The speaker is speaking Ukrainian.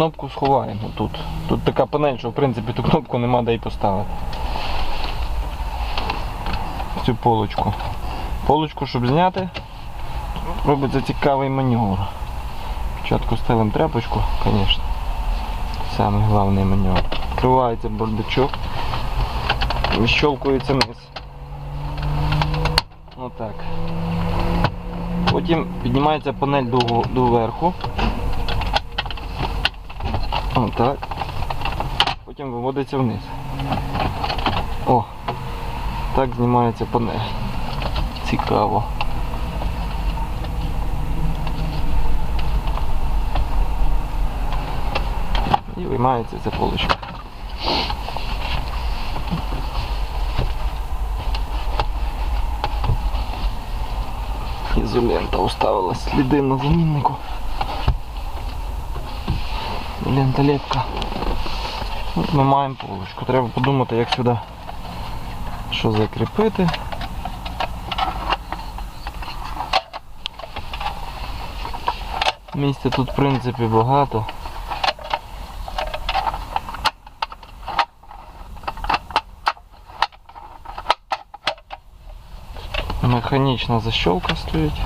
кнопку сховаємо тут. Тут така панель, що в принципі ту кнопку нема де й поставити. Цю полочку. Полочку, щоб зняти, робиться цікавий маневр. Спочатку ставимо тряпочку, звісно. Самий головний маневр. Відкривається бардачок. Відщолкується низ. Отак. Потім піднімається панель до, доверху. Отак. Потім виводиться вниз. О! Так знімається панель. Цікаво. І виймається ця полочка. Ізолента уставилась сліди на заміннику. Лента лепка. От ми маємо полочку. Треба подумати, як сюди що закріпити. Місця тут в принципі багато. Механічна защолка стоїть.